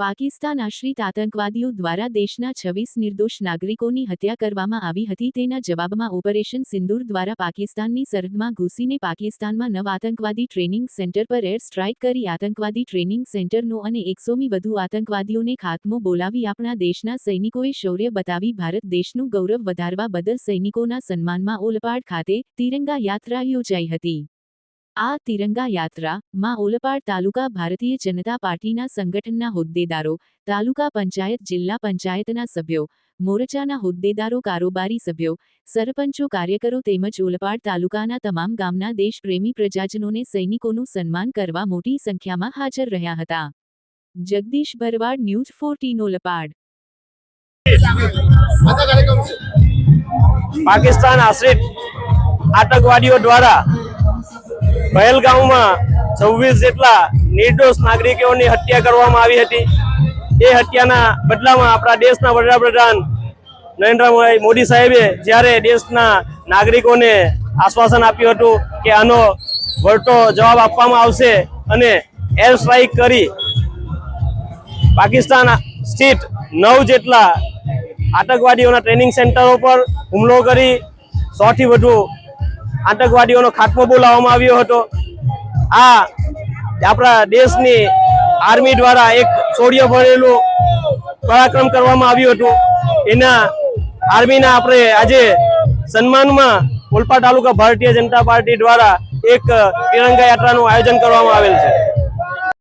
પાકિસ્તાન આશ્રિત આતંકવાદીઓ દ્વારા દેશના છવ્વીસ નિર્દોષ નાગરિકોની હત્યા કરવામાં આવી હતી. તેના જવાબમાં ઓપરેશન સિંદૂર દ્વારા પાકિસ્તાનની સરહદમાં ઘૂસીને પાકિસ્તાનમાં નવ આતંકવાદી ટ્રેનિંગ સેન્ટર પર એર સ્ટ્રાઇક કરી આતંકવાદી ટ્રેનિંગ સેન્ટરનો અને એકસોમી વધુ આતંકવાદીઓને ખાતમો બોલાવી આપણા દેશના સૈનિકોએ શૌર્ય બતાવી. ભારત દેશનું ગૌરવ વધારવા બદલ સૈનિકોના સન્માનમાં ઓલપાડ ખાતે તિરંગા યાત્રા યોજાઈ હતી. આ તિરંગા યાત્રા માં ઓલપાડ તાલુકા ભારતીય જનતા પાર્ટીના સંગઠનના હોદ્દેદારો, તાલુકા પંચાયત, જિલ્લા પંચાયતના સભ્યો, મોરચાના હોદ્દેદારો, કારોબારી સભ્યો, સરપંચો, કાર્યકરો તેમજ ઓલપાડ તાલુકાના તમામ ગામના દેશપ્રેમી પ્રજાજનોને સૈનિકોનું સન્માન કરવા મોટી સંખ્યામાં હાજર રહ્યા હતા. Jagdish Bharwad, news fourteen, Olpad. Pakistan આશ્રિત આતંકવાદીઓ દ્વારા પહેલગામમાં છવ્વીસ જેટલા નિર્દોષ નાગરિકોની હત્યા કરવામાં આવી હતી. એ હત્યાના બદલામાં આપણા દેશના વડાપ્રધાન નરેન્દ્ર મોદી સાહેબે જ્યારે દેશના નાગરિકોને આશ્વાસન આપ્યું હતું કે આનો વળતો જવાબ આપવામાં આવશે અને એર સ્ટ્રાઇક કરી પાકિસ્તાન સ્થિત નવ જેટલા આતંકવાદીઓના ટ્રેનિંગ સેન્ટરો પર હુમલો કરી સોથી વધુ આતંકવાદીઓનો ખાત્મો બોલાવવામાં આવ્યો હતો. આ આપણા દેશની આર્મી દ્વારા એક શૌર્ય ભરેલું પરાક્રમ કરવામાં આવ્યું હતું. એના આર્મીના આપણે આજે સન્માનમાં ઓલપા તાલુકા ભારતીય જનતા પાર્ટી દ્વારા એક તિરંગા યાત્રાનું આયોજન કરવામાં આવેલ છે.